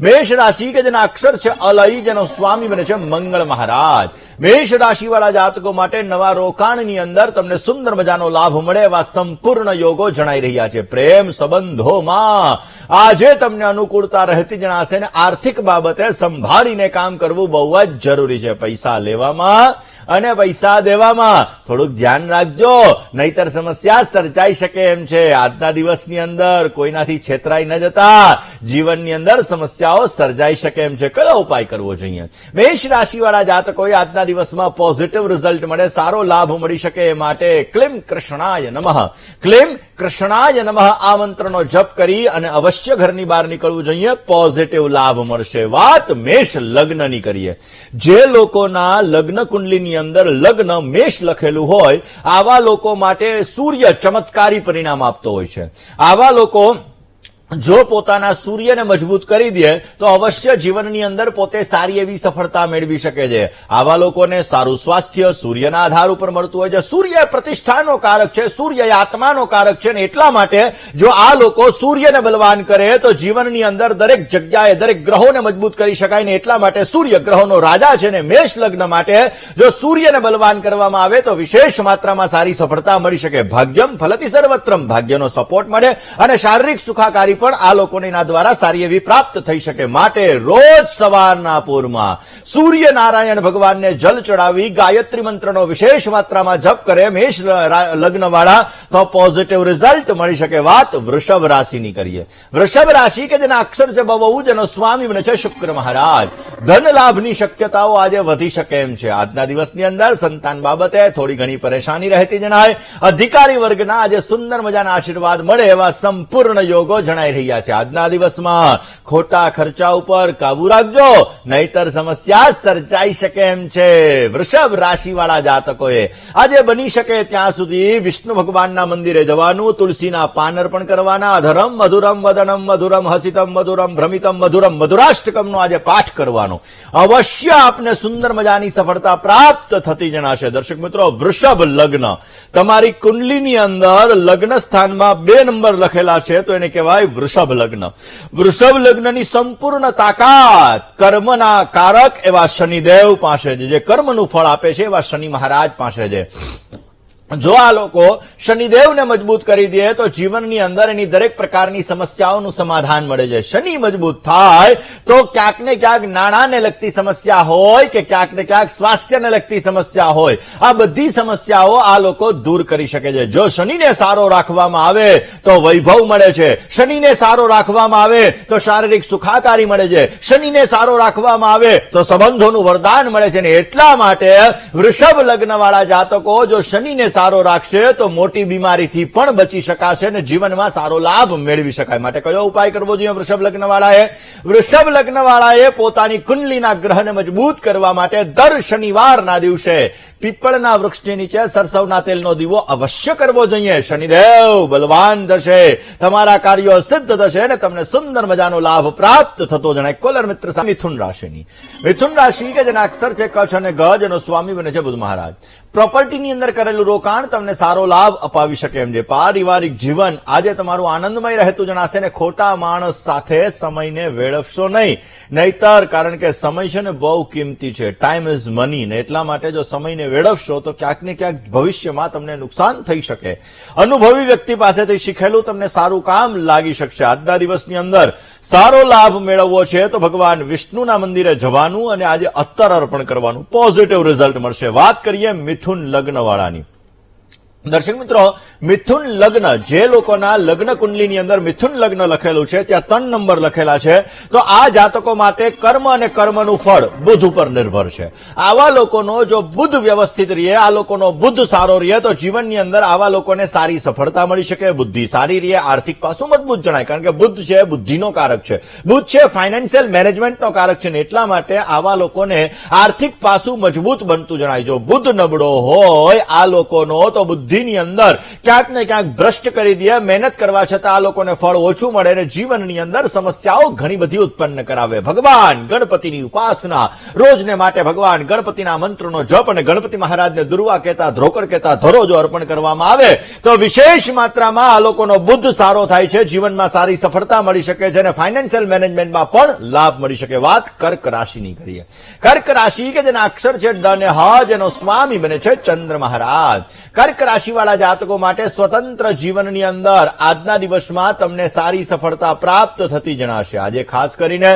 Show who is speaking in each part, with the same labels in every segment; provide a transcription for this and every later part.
Speaker 1: મેષ રાશિ કે જેના અક્ષર છે અલય જેનો સ્વામી બને છે મંગળ મહારાજ. મેષ રાશિવાળા જાતકો માટે નવા રોકાણની અંદર તમને સુંદર મજાનો લાભ મળે એવા સંપૂર્ણ યોગો જણાઈ રહ્યા છે. પ્રેમ સંબંધોમાં આજે તમને અનુકૂળતા રહેતી જણાશે ને આર્થિક બાબતે સંભાળીને કામ કરવું બહુ જ જરૂરી છે. પૈસા લેવામાં અને પૈસા દેવામાં થોડુંક ધ્યાન રાખજો. નહીતર સમસ્યા સર્જાઈ શકે એમ છે. આજના દિવસની અંદર કોઈનાથી છેતરાઈ ન જતા. જીવનની અંદર સમસ્યાઓ સર્જાઈ શકે એમ છે. કયો ઉપાય કરવો જોઈએ? મેષ રાશિવાળા જાતકોએ આજના દિવસમાં પોઝિટિવ રિઝલ્ટ મળે, સારો લાભ મળી શકે એ માટે ક્લિમ કૃષ્ણાય નમઃ. ક્લિમ કૃષ્ણાય નમઃ આ મંત્રનો જપ કરી અને અવશ્ય ઘરની બહાર નીકળવું જોઈએ. પોઝિટિવ લાભ મળશે. વાત મેષ લગ્નની કરીએ. જે લોકોના લગ્ન કુંડલીની અંદર લગ્ન મેષ લખેલું હોય, આવા લોકો માટે સૂર્ય ચમત્કારી પરિણામ આપતો હોય છે. આવા લોકો જો પોતાના સૂર્યને મજબૂત કરી દે, તો અવશ્ય જીવનની અંદર પોતે સારી એવી સફળતા મેળવી શકે છે. આવા લોકોને સારું સ્વાસ્થ્ય, સૂર્યના આધાર ઉપર મળતું હોય છે. સૂર્ય પ્રતિષ્ઠાનો કારક છે, સૂર્ય આત્માનો કારક છે ને એટલા માટે જો આ લોકો સૂર્યને બલવાન કરે, તો જીવનની અંદર દરેક જગ્યાએ દરેક ગ્રહોને મજબૂત કરી શકાય ને એટલા માટે સૂર્ય ગ્રહોનો રાજા છે ને મેષ લગ્ન માટે જો સૂર્યને બલવાન કરવામાં આવે, તો વિશેષ માત્રામાં સારી સફળતા મળી શકે. ભાગ્યમ ફલતી સર્વત્રમ. ભાગ્યનો સપોર્ટ મળે અને શારીરિક સુખાકારી પણ આ લોકોને એના દ્વારા સારી એવી પ્રાપ્ત થઈ શકે માટે રોજ સવારના પૂરમાં સૂર્યનારાયણ ભગવાનને જલ ચડાવી ગાયત્રી મંત્રનો વિશેષ માત્રામાં જપ કરે, મેષ લગ્નવાળા તો પોઝિટિવ રિઝલ્ટ મળી શકે વાત વૃષભ રાશિની કરીએ. વૃષભ રાશિ કે જેના અક્ષર છે બહુ જેનો સ્વામી બને છે શુક્ર મહારાજ. ધન લાભની શક્યતાઓ આજે વધી શકે એમ છે. આજના દિવસની અંદર સંતાન બાબતે થોડી ઘણી પરેશાની રહેતી જણાય. અધિકારી વર્ગના આજે સુંદર મજાના આશીર્વાદ મળે એવા સંપૂર્ણ યોગો જણાઈ રહ્યા છે. આજના દિવસમાં ખોટા ખર્ચા ઉપર કાબુ રાખજો, નહીતર સમસ્યા સર્જાઈ શકે એમ છે. વૃષભ રાશિવાળા જાતકોએ. આજે બની શકે ત્યાં સુધી વિષ્ણુ ભગવાનના મંદિરે જવાનું, તુલસીના પાન અર્પણ કરવાના અધરમ મધુરમ વદનમ મધુરમ હસિતમ મધુરમ ભ્રમિતમ મધુરમ મધુરાષ્ટકમનો આજે પાઠ કરવાનો. અવશ્ય આપને સુંદર મજાની સફળતા પ્રાપ્ત થતી જણાશે. દર્શક મિત્રો, વૃષભ લગ્ન. તમારી કુંડલીની અંદર લગ્ન સ્થાનમાં બે નંબર લખેલા છે, તો એને કહેવાય વૃષભ લગ્ન. વૃષભ લગ્નની સંપૂર્ણ તાકાત કર્મના કારક એવા શનિદેવ પાસે છે, જે કર્મનું ફળ આપે છે એવા શનિ મહારાજ પાસે છે. જો આ લોકો શનિદેવને મજબૂત કરી દે, તો જીવનની અંદર એની દરેક પ્રકારની સમસ્યાઓનું સમાધાન મળે છે. શનિ મજબૂત થાય, તો ક્યાંક ને ક્યાંક નાણાંને લગતી સમસ્યા હોય કે ક્યાંક ને ક્યાંક સ્વાસ્થ્યને લગતી સમસ્યા હોય. આ બધી સમસ્યાઓ આ લોકો દૂર કરી શકે છે. જો શનિને સારો રાખવામાં આવે, તો વૈભવ મળે છે. શનિને સારો રાખવામાં આવે, તો શારીરિક સુખાકારી મળે છે. શનિને સારો રાખવામાં આવે, તો સંબંધોનું વરદાન મળે છે. ને એટલા માટે વૃષભ લગ્ન વાળા જાતકો, જો શનિને સારો રાખશે તો મોટી બીમારીથી પણ બચી શકાશે અને જીવનમાં સારો લાભ મેળવી શકાય. માટે કયો ઉપાય કરવો જોઈએ વૃષભ લગ્નવાળાએ? વૃષભ લગ્નવાળાએ પોતાની કુંડલીના ગ્રહને મજબૂત કરવા માટે દર શનિવારના દિવસે પીપળના વૃક્ષની નીચે સરસવના તેલનો દીવો અવશ્ય કરવો જોઈએ. શનિદેવ, બલવાન થશે. તમારા કાર્યો સિદ્ધ થશે અને તમને સુંદર મજાનો લાભ પ્રાપ્ત થતો જણાય. કોલર મિત્ર મિથુન રાશિની. મિથુન રાશિ કે જેના અક્ષર છે કચ્છ અને ગજ, એનો સ્વામી બને છે બુધ મહારાજ. પ્રોપર્ટીની અંદર કરેલું રોકાણ તમને સારો લાભ અપાવી શકે એમ છે. પારિવારિક જીવન આજે તમારું આનંદમય રહેતું જણાશે ને ખોટા માણસ સાથે સમયને વેડફશો નહીં. નહીતર, કારણ કે સમય છે ને બહુ કિંમતી છે. ટાઈમ ઇઝ મની ને એટલા માટે જો સમયને વેડફશો તો ક્યાંક ને ક્યાંક ભવિષ્યમાં તમને નુકસાન થઈ શકે. અનુભવી વ્યક્તિ પાસેથી શીખેલું તમને સારું કામ લાગી શકશે. આજના દિવસની અંદર સારો લાભ મેળવવો છે તો ભગવાન વિષ્ણુના મંદિરે જવાનું અને આજે અત્તર અર્પણ કરવાનું. પોઝિટિવ રિઝલ્ટ મળશે. વાત કરીએ મિથુન લગ્ન વાળાની દર્શક મિત્રો, મિથુન લગ્ન, જે લોકોના લગ્ન કુંડલીની અંદર મિથુન લગ્ન લખેલું છે, ત્યાં ત્રણ નંબર લખેલા છે. તો આ જાતકો માટે કર્મ અને કર્મનું ફળ બુધ ઉપર નિર્ભર છે. આવા લોકોનો જો બુધ વ્યવસ્થિત રહે, આ લોકોનો બુદ્ધ સારો રહે, તો જીવનની અંદર આવા લોકોને સારી સફળતા મળી શકે, બુદ્ધિ સારી રહે, આર્થિક પાસું મજબૂત જણાય, કારણ કે બુદ્ધ છે, બુદ્ધિનો કારક છે. બુદ્ધ છે ફાઇનાન્શિયલ મેનેજમેન્ટનો કારક છે, ને એટલા માટે આવા લોકોને આર્થિક પાસું મજબૂત બનતું જણાય. જો બુદ્ધ નબળો હોય, આ લોકોનો તો બુદ્ધિ બુદ્ધિની અંદર ક્યાંક ને ક્યાંક ભ્રષ્ટ કરી દે, મહેનત કરવા છતાં આ લોકોને ફળ ઓછું મળે અને જીવનની અંદર સમસ્યાઓ ઘણી બધી ઉત્પન્ન કરાવે. ભગવાન ગણપતિની ઉપાસના. રોજને માટે ભગવાન ગણપતિના મંત્રનો જપ અને ગણપતિ મહારાજને દુર્વા કહેતા, ધ્રોકર કહેતા ધરો જો અર્પણ કરવામાં આવે. તો વિશેષ માત્રામાં આ લોકોનો બુદ્ધ સારો થાય છે, જીવનમાં સારી સફળતા મળી શકે છે અને ફાઇનાન્શિયલ મેનેજમેન્ટમાં પણ લાભ મળી શકે. વાત કર્ક રાશિની કરીએ. કર્ક રાશિ કે જેના અક્ષર છે ડ અને હ, જેનો સ્વામી બને છે ચંદ્ર મહારાજ. કર્ક રાશિવાળા જાતકો માટે સ્વતંત્ર જીવનની અંદર આજના દિવસમાં તમને સારી સફળતા પ્રાપ્ત થતી જણાશે. આજે ખાસ કરીને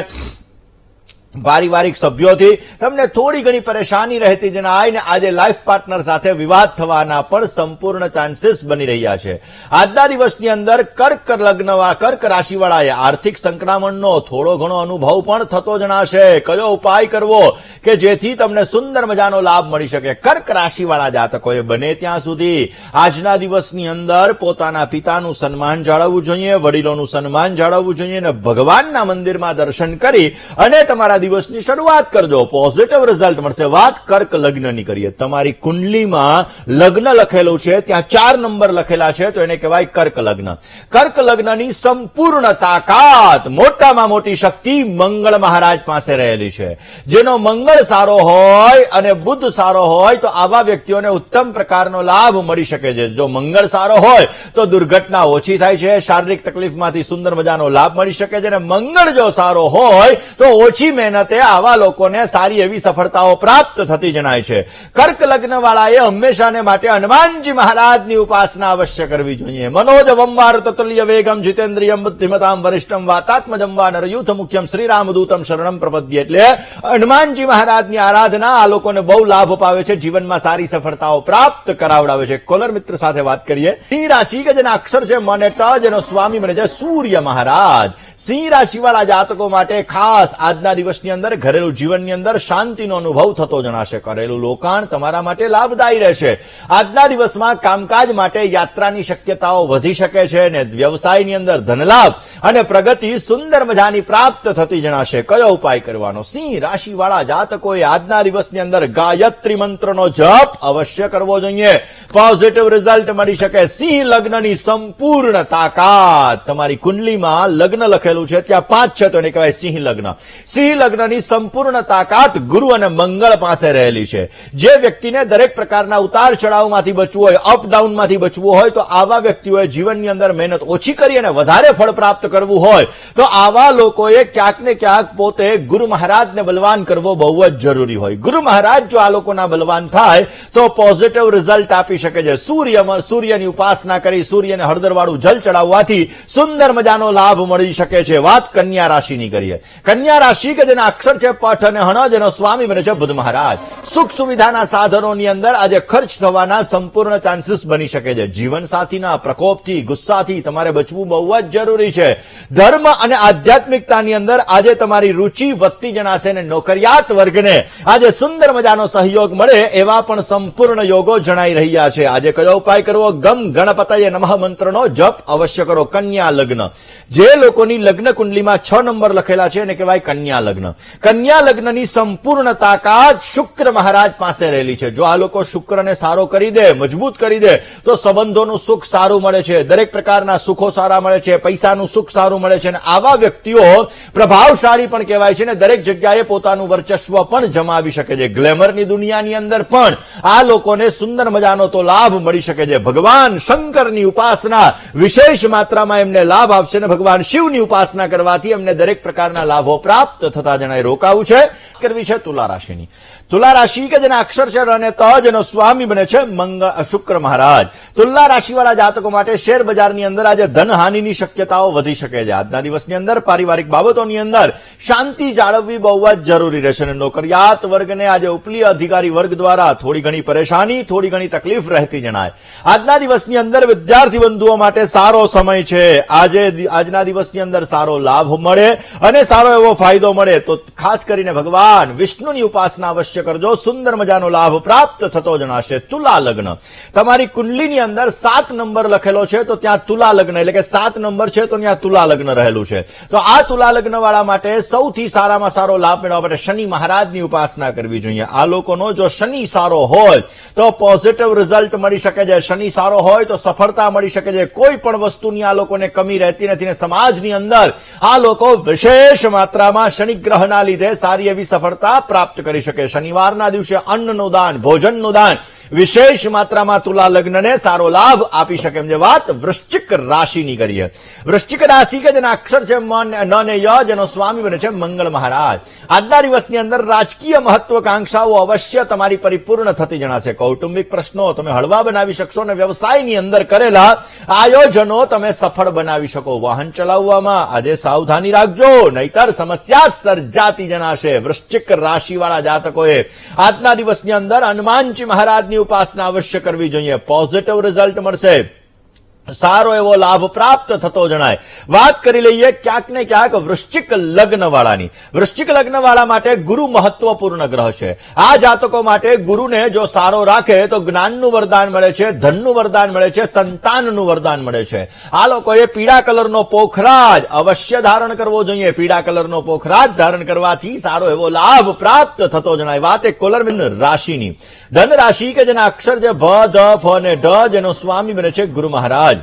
Speaker 1: પારિવારિક સભ્યોથી તમને થોડી ઘણી પરેશાની રહેતી જેને આવીને આજે લાઈફ પાર્ટનર સાથે વિવાદ થવાના પણ સંપૂર્ણ ચાન્સીસ બની રહ્યા છે. આજના દિવસની અંદર કર્ક લગ્ન કર્ક રાશિવાળાએ આર્થિક સંક્રમણનો થોડો ઘણો અનુભવ પણ થતો જણાશે. કયો ઉપાય કરવો કે જેથી તમને સુંદર મજાનો લાભ મળી શકે? કર્ક રાશિવાળા જાતકોએ બને ત્યાં સુધી. આજના દિવસની અંદર પોતાના પિતાનું સન્માન જાળવવું જોઈએ, વડીલોનું સન્માન જાળવવું જોઈએ અને ભગવાનના મંદિરમાં દર્શન કરી અને તમારા દિવસની શરૂઆત કરજો. પોઝિટિવ રિઝલ્ટ મળશે. વાત કર્ક લગ્નની કરીએ. તમારી કુંડલીમાં લગ્ન લખેલું છે. ત્યાં ચાર નંબર લખેલા છે, તો એને કહેવાય કર્ક લગ્ન. કર્ક લગ્નની સંપૂર્ણ તાકાત મોટામાં મોટી શક્તિ મંગળ મહારાજ પાસે રહેલી છે. જેનો મંગળ સારો હોય અને બુદ્ધ સારો હોય, તો આવા વ્યક્તિઓને ઉત્તમ પ્રકારનો લાભ મળી શકે છે. જો મંગળ સારો હોય, તો દુર્ઘટના ઓછી થાય છે. શારીરિક તકલીફમાંથી સુંદર મજાનો લાભ મળી શકે છે. અને મંગળ જો સારો હોય, તો ઓછી મહેનતે આવા લોકોને સારી એવી સફળતાઓ પ્રાપ્ત થતી જણાય છે. કર્ક લગ્નવાળાએ હંમેશાને માટે હનુમાનજી મહારાજની ઉપાસના અવશ્ય કરવી જોઈએ. મનોજ વંવાર તતુલ્ય વેગમ જીતેન્દ્રિયમ બુદ્ધિમતામ વરિષ્ઠમ વાતાત્મજમ વા નરયુથ મુખ્યમ શ્રીરામદૂતમ શરણમ પ્રપદ્ય. એટલે હનુમાનજી મહારાજની આરાધના આ લોકોને બહુ લાભ અપાવે છે, જીવનમાં સારી સફળતાઓ પ્રાપ્ત કરાવડાવે છે. કોલર મિત્ર સાથે વાત કરીએ. સિંહ રાશિ કે જેના અક્ષર છે મને ટ, જેનો સ્વામી બને છે સૂર્ય મહારાજ. સિંહ રાશિવાળા જાતકો માટે ખાસ આજના દિવસની અંદર, ઘરેલું જીવનની અંદર શાંતિનો અનુભવ થતો જણાશે. કરેલું રોકાણ તમારા માટે લાભદાયી રહેશે. આજના દિવસમાં કામકાજ માટે યાત્રાની શક્યતાઓ વધી શકે છે અને વ્યવસાયની અંદર ધનલાભ અને પ્રગતિ સુંદર મજાની પ્રાપ્ત થતી જણાશે. કયો ઉપાય કરવાનો? સિંહ રાશિવાળા જાતકોએ આજના દિવસની અંદર ગાયત્રી મંત્રનો જપ અવશ્ય કરવો જોઈએ. પોઝિટિવ રિઝલ્ટ મળી શકે. સિંહ લગ્નની સંપૂર્ણ તાકાત. તમારી કુંડલીમાં લગ્ન લખેલું છે. ત્યાં પાંચ છે તો એને કહેવાય સિંહ લગ્ન. સિંહ લગ્નની સંપૂર્ણ તાકાત ગુરુ અને મંગળ પાસે રહેલી છે. જે વ્યક્તિને દરેક પ્રકારના ઉતાર ચઢાવમાંથી બચવું હોય અપ બચવું હોય, તો આવા વ્યક્તિઓએ જીવનની અંદર મહેનત ઓછી કરી અને વધારે ફળ પ્રાપ્ત કરવું હોય, તો આવા લોકોએ ક્યાંક ને ક્યાંક પોતે ગુરુ મહારાજને બલવાન કરવો બહુ જ જરૂરી હોય. ગુરુ મહારાજ જો આ લોકોના બલવાન થાય, તો પોઝિટિવ રિઝલ્ટ આપી શકે છે. સૂર્ય સૂર્યની ઉપાસના કરી, સૂર્યને હળદરવાળું જલ ચડાવવાથી સુંદર મજાનો લાભ મળી શકે છે. વાત કન્યા રાશિની કરીએ. કન્યા રાશિ કે જેના અક્ષર છે, પઠ અને હણ જેનો સ્વામી બને છે બુદ્ધ મહારાજ. સુખ સુવિધાના સાધનોની અંદર આજે ખર્ચ થવાના સંપૂર્ણ ચાન્સીસ બની શકે છે. જીવન સાથીના પ્રકોપથી, ગુસ્સાથી તમારે બચવું બહુ જ જરૂરી છે. ધર્મ અને આધ્યાત્મિકતાની અંદર આજે તમારી રુચિ વધતી જણાશે અને નોકરિયાત વર્ગને આજે સુંદર મજાનો સહયોગ મળે એવા પણ સંપૂર્ણ યોગો જણાઈ રહ્યા છે. આજે કયો ઉપાય કરવો? ગમ ગણપતય નમઃ મંત્રનો જપ અવશ્ય કરો. કન્યા લગ્ન. જે લોકોની લગ્ન કુંડલીમાં છ નંબર લખેલા છે એને કહેવાય કન્યા લગ્ન. કન્યા લગ્નની સંપૂર્ણ તાકાત શુક્ર મહારાજ પાસે રહેલી છે. જો આ લોકો શુક્રને સારો કરી દે, મજબૂત કરી દે, તો સંબંધોનું સુખ સારું મળે છે. દરેક પ્રકારના સુખો સારા મળે છે. પૈસાનું સુખ સારું મળે છે. અને આવા વ્યક્તિઓ પ્રભાવશાળી પણ કહેવાય છે ને દરેક જગ્યાએ પોતાનું વર્ચસ્વ પણ જમાવી શકે છે. ગ્લેમરની દુનિયાની અંદર પણ આ લોકોને સુંદર મજાનો તો લાભ મળી શકે છે. ભગવાન શંકરની ઉપાસના વિશેષ માત્રામાં એમને લાભ આપશે અને ભગવાન શિવની ઉપાસના કરવાથી એમને દરેક પ્રકારના લાભો પ્રાપ્ત થતા જણાય, રોકાવું છે? કરવી છે તુલા રાશિની. તુલા રાશિ કે જેના અક્ષર અને તજ એનો સ્વામી બને છે મંગળ શુક્ર મહારાજ. તુલા રાશિવાળા જાતકો માટે શેર બજારની અંદર આજે ધનહાનિની શક્યતાઓ વધી શકે છે. આજના દિવસની અંદર પારિવારિક બાબતોની અંદર શાંતિ જાળવવી બહુ જ જરૂરી રહેશે અને નોકરિયાત વર્ગને આજે ઉપલી અધિકારી વર્ગ દ્વારા થોડી ઘણી પરેશાની, થોડી ઘણી તકલીફ રહેતી જણાય. આજના દિવસની અંદર વિદ્યાર્થી બંધુઓ માટે સારો સમય છે. આજે આજના દિવસની અંદર સારો લાભ મળે અને સારો એવો ફાયદો મળે તો ખાસ કરીને ભગવાન વિષ્ણુની ઉપાસના અવશ્ય કરજો. સુંદર મજાનો લાભ પ્રાપ્ત થતો જણાશે તુલા લગ્ન. તમારી કુંડલીની અંદર સાત નંબર લખેલો છે, તો ત્યાં તુલા લગ્ન, એટલે કે સાત નંબર છે, તો ત્યાં તુલા લગ્ન રહેલું છે. તો આ તુલા લગ્ન વાળા માટે સૌથી સારામાં સારો લાભ મેળવવા માટે શનિ મહારાજની ઉપાસના કરવી જોઈએ. આ લોકોનો જો શનિ સારો હોય, તો પોઝિટિવ રિઝલ્ટ મળી શકે છે. શનિ સારો હોય, તો સફળતા મળી શકે છે. કોઈ પણ વસ્તુની આ લોકોને કમી રહેતી નથી ને સમાજની અંદર આ લોકો વિશેષ માત્રામાં શનિ ગ્રહના લીધે સારી એવી સફળતા પ્રાપ્ત કરી શકે. શનિવારના દિવસે અન્નનું દાન, ભોજનનું દાન, વિશેષ માત્રામાં તુલા લગ્નને સારો લાભ આપી શકે એમ જે વાત વૃશ્ચિક રાશિની કરીએ. વૃશ્ચિક રાશિ કે જેના અક્ષર છે ન ને ય, જેનો સ્વામી બને છે મંગળ મહારાજ. આજના દિવસની અંદર રાજકીય મહત્વકાંક્ષાઓ અવશ્ય તમારી પરિપૂર્ણ થતી જણાશે. કૌટુંબિક પ્રશ્નો તમે હળવા બનાવી શકશો અને વ્યવસાયની અંદર કરેલા આયોજનો તમે સફળ બનાવી શકો. વાહન ચલાવવામાં આજે સાવધાની રાખજો, નહીતર સમસ્યા સર્જાતી જણાશે. વૃશ્ચિક રાશિવાળા જાતકોએ આજના દિવસની અંદર હનુમાનજી મહારાજની ઉપાસના અવશ્ય કરવી જોઈએ. પોઝિટિવ રિઝલ્ટ મળશે. સારો એવો લાભ પ્રાપ્ત થતો જણાય. વાત કરી લઈએ ક્યાંક ને ક્યાંક વૃશ્ચિક લગ્ન વાળાની વૃશ્ચિક લગ્ન વાળા માટે ગુરુ મહત્વપૂર્ણ ગ્રહ છે. આ જાતકો માટે ગુરુને જો સારો રાખે તો જ્ઞાનનું વરદાન મળે છે, ધનનું વરદાન મળે છે, સંતાનનું વરદાન મળે છે. આ લોકોએ પીળા કલરનો પોખરાજ અવશ્ય ધારણ કરવો જોઈએ. પીળા કલરનો પોખરાજ ધારણ કરવાથી સારો એવો લાભ પ્રાપ્ત થતો જણાય. વાત એક કોલરમિન રાશિની. ધન રાશિ કે જેના અક્ષર જે ભ ધ, ફ અને ઢ જેનો સ્વામી બને છે ગુરુ મહારાજ.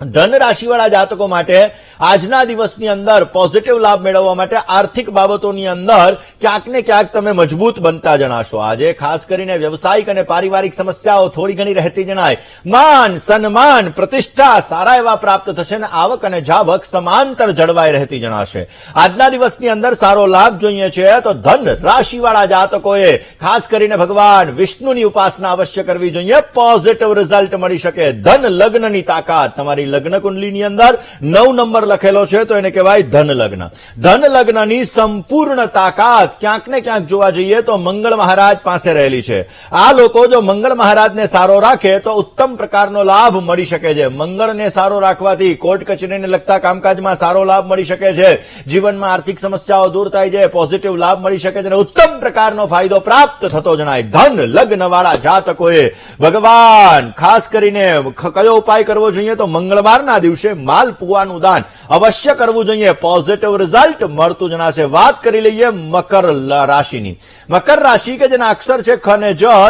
Speaker 1: ધન રાશિવાળા જાતકો માટે આજના દિવસની અંદર પોઝિટિવ લાભ મેળવવા માટે આર્થિક બાબતોની અંદર ક્યાંક ને ક્યાંક તમે મજબૂત બનતા જણાશો. આજે ખાસ કરીને વ્યવસાયિક અને પારિવારિક સમસ્યાઓ થોડી ઘણી રહેતી જણાય. માન, સન્માન, પ્રતિષ્ઠા સારા એવા પ્રાપ્ત થશે અને આવક અને જાવક સમાંતર જળવાઈ રહેતી જણાશે. આજના દિવસની અંદર સારો લાભ જોઈએ છે તો ધન રાશિવાળા જાતકોએ ખાસ કરીને ભગવાન વિષ્ણુની ઉપાસના અવશ્ય કરવી જોઈએ. પોઝિટિવ રિઝલ્ટ મળી શકે. ધન લગ્નની તાકાત. તમારી લગ્ન કુંડલીની અંદર નવ નંબર લખેલો છે તો એને કહેવાય ધન લગ્ન સંપૂર્ણ તાકાત ક્યાંક ને ક્યાંક જોવા જઈએ તો મંગળ મહારાજ પાસે રહેલી છે. આ લોકો જો મંગળ મહારાજને સારો રાખે તો ઉત્તમ પ્રકારનો લાભ મળી શકે છે. મંગળને સારો રાખવાથી કોર્ટ કચેરીને લગતા કામકાજમાં સારો લાભ મળી શકે છે. જીવનમાં આર્થિક સમસ્યાઓ દૂર થાય છે, પોઝિટિવ લાભ મળી શકે છે અને ઉત્તમ પ્રકારનો ફાયદો પ્રાપ્ત થતો જણાય. ધન લગ્ન વાળા જાતકોએ ભગવાન, ખાસ કરીને કયો ઉપાય કરવો જોઈએ તો મંગળવારના દિવસે માલપુઆનું દાન. અવશ્ય કરવું જોઈએ. પોઝિટિવ રિઝલ્ટ મળતું જણાશે. વાત કરી લઈએ મકર રાશિની. મકર રાશિ કે જેના અક્ષર છે ખ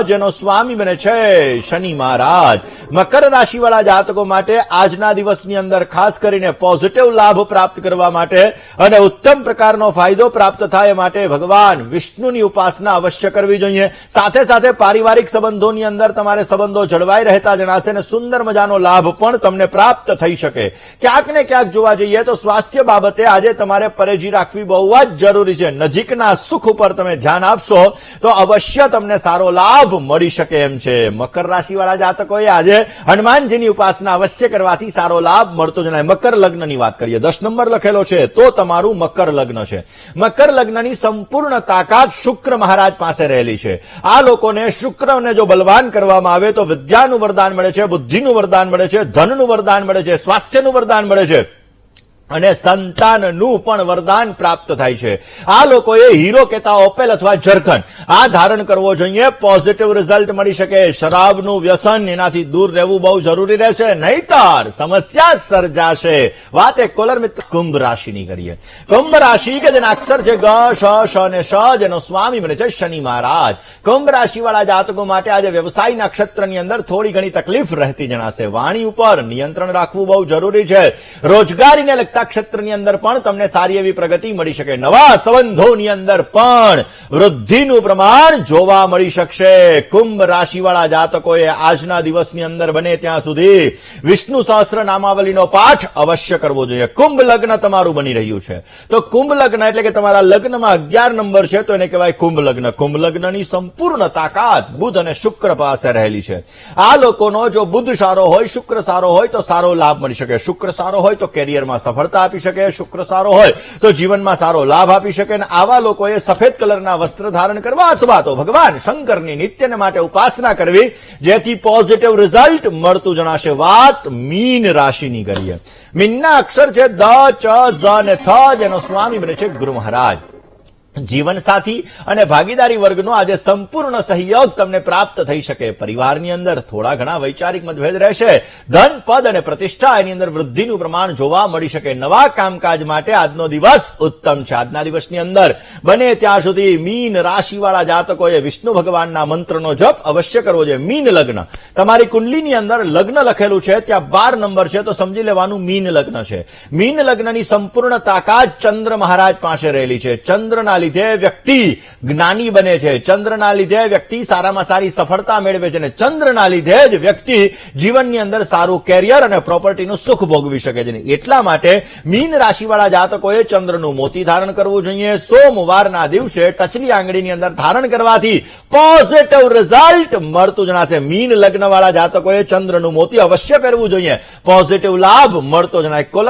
Speaker 1: જેનો સ્વામી બને છે શનિ મહારાજ. મકર રાશિવાળા જાતકો માટે આજના દિવસની અંદર ખાસ કરીને પોઝિટિવ લાભ પ્રાપ્ત કરવા માટે અને ઉત્તમ પ્રકારનો ફાયદો પ્રાપ્ત થાય માટે ભગવાન વિષ્ણુની ઉપાસના અવશ્ય કરવી જોઈએ. સાથે સાથે પારિવારિક સંબંધોની અંદર તમારે સંબંધો જળવાઈ રહેતા જણાશે અને સુંદર મજાનો લાભ પણ તમને પ્રાપ્ત થઈ શકે. ક્યાંક ને ક્યાંક જોવા જઈએ તો સ્વાસ્થ્ય બાબતે આજે તમારે પરેજી રાખવી બહુ જ જરૂરી છે. નજીકના સુખ ઉપર તમે ધ્યાન આપશો તો અવશ્ય તમને સારો લાભ મળી શકે એમ છે. મકર રાશિવાળા જાતકોએ આજે હનુમાનજીની ઉપાસના અવશ્ય કરવાથી સારો લાભ મળતો જણાય. મકર લગ્નની વાત કરીએ. દસ નંબર લખેલો છે, તો તમારું મકર લગ્ન છે. મકર લગ્નની સંપૂર્ણ તાકાત શુક્ર મહારાજ પાસે રહેલી છે. આ લોકોને શુક્રને જો બલવાન કરવામાં આવે તો વિદ્યાનું વરદાન મળે છે, બુદ્ધિનું વરદાન મળે છે, ધનનું વરદાન મળે છે, સ્વાસ્થ્યનું વરદાન મળે છે. અને સંતાનનું પણ વરદાન પ્રાપ્ત થાય છે. આ લોકોએ હીરો કેતા ઓપેલ અથવા જરખન આ ધારણ કરવો જોઈએ પોઝિટિવ રિઝલ્ટ મળી શકે. શરાબનું વ્યસન એનાથી દૂર રહેવું બહુ જરૂરી રહેશે. નહીતર સમસ્યા સર્જાશે. વાત એક કોલર મિત્ર, કુંભ રાશિની કરીએ. કુંભ રાશિ કે જેના અક્ષર છે ગ, શ શ અને શ જેનો સ્વામી બને છે શનિ મહારાજ. કુંભ રાશિવાળા જાતકો માટે આજે વ્યવસાય નક્ષત્રની અંદર થોડી ઘણી તકલીફ રહેતી જણાશે. વાણી ઉપર નિયંત્રણ રાખવું બહુ જરૂરી છે. રોજગારીને લગતા ક્ષેત્રની અંદર પણ તમને સારી એવી પ્રગતિ મળી શકે. નવા સંબંધોની અંદર પણ વૃદ્ધિનું પ્રમાણ જોવા મળી શકશે. કુંભ રાશિવાળા જાતકોએ આજના દિવસની અંદર બને ત્યાં સુધી વિષ્ણુ સહસ્ર નામાવલીનો પાઠ અવશ્ય કરવો જોઈએ. કુંભ લગ્ન તમારું બની રહ્યું છે. તો કુંભ લગ્ન એટલે કે તમારા લગ્નમાં અગિયાર નંબર છે, તો એને કહેવાય કુંભ લગ્ન. કુંભ લગ્નની સંપૂર્ણ તાકાત બુધ અને શુક્ર પાસે રહેલી છે. આ લોકોનો જો બુધ સારો હોય, શુક્ર સારો હોય, તો સારો લાભ મળી શકે. શુક્ર સારો હોય, તો કેરિયરમાં સફળતા આપી શકે, શુક્ર સારો હોય તો જીવનમાં સારો લાભ આપી શકે અને આવા લોકોએ સફેદ કલરના વસ્ત્ર ધારણ કરવા અથવા તો ભગવાન શંકરની નિત્યને માટે ઉપાસના કરવી, જેથી પોઝિટિવ રિઝલ્ટ મળતું જણાશે વાત મીન રાશિની કરીએ. મીનના અક્ષર છે દ, ચ, ઝ અને થ, જેનો સ્વામી બને છે ગુરુ મહારાજ. જીવનસાથી અને ભાગીદારી વર્ગનો આજે સંપૂર્ણ સહયોગ તમને પ્રાપ્ત થઈ શકે. પરિવારની અંદર થોડા ઘણા વૈચારિક મતભેદ રહેશે. ધન, પદ અને પ્રતિષ્ઠા એની અંદર વૃદ્ધિનું પ્રમાણ જોવા મળી શકે. નવા કામકાજ માટે આજનો દિવસ ઉત્તમ છે. આજના દિવસની અંદર બને ત્યાં સુધી મીન રાશિવાળા જાતકોએ વિષ્ણુ ભગવાનના મંત્રનો જપ અવશ્ય કરવો જોઈએ. મીન લગ્ન. તમારી કુંડલીની અંદર લગ્ન લખેલું છે. ત્યાં બાર નંબર છે તો સમજી લેવાનું મીન લગ્ન છે. મીન લગ્નની સંપૂર્ણ તાકાત ચંદ્ર મહારાજ પાસે રહેલી છે. ચંદ્રના લીધે વ્યક્તિ જ્ઞાની બને છે. ચંદ્રના લીધે વ્યક્તિ સારામાં સારી સફળતા મેળવે છે અને ચંદ્રના લીધે જ વ્યક્તિ જીવનની અંદર સારું કેરિયર અને પ્રોપર્ટીનું સુખ ભોગવી શકે છે. એટલા માટે મીન રાશિવાળા જાતકોએ ચંદ્રનું મોતી ધારણ કરવું જોઈએ. સોમવારના દિવસે ટચલી આંગળીની અંદર ધારણ કરવાથી પોઝિટિવ રિઝલ્ટ મળતું જણાશે. મીન લગ્નવાળા જાતકોએ ચંદ્રનું મોતી અવશ્ય પહેરવું જોઈએ. પોઝિટિવ લાભ મળતો જણાય. કોલર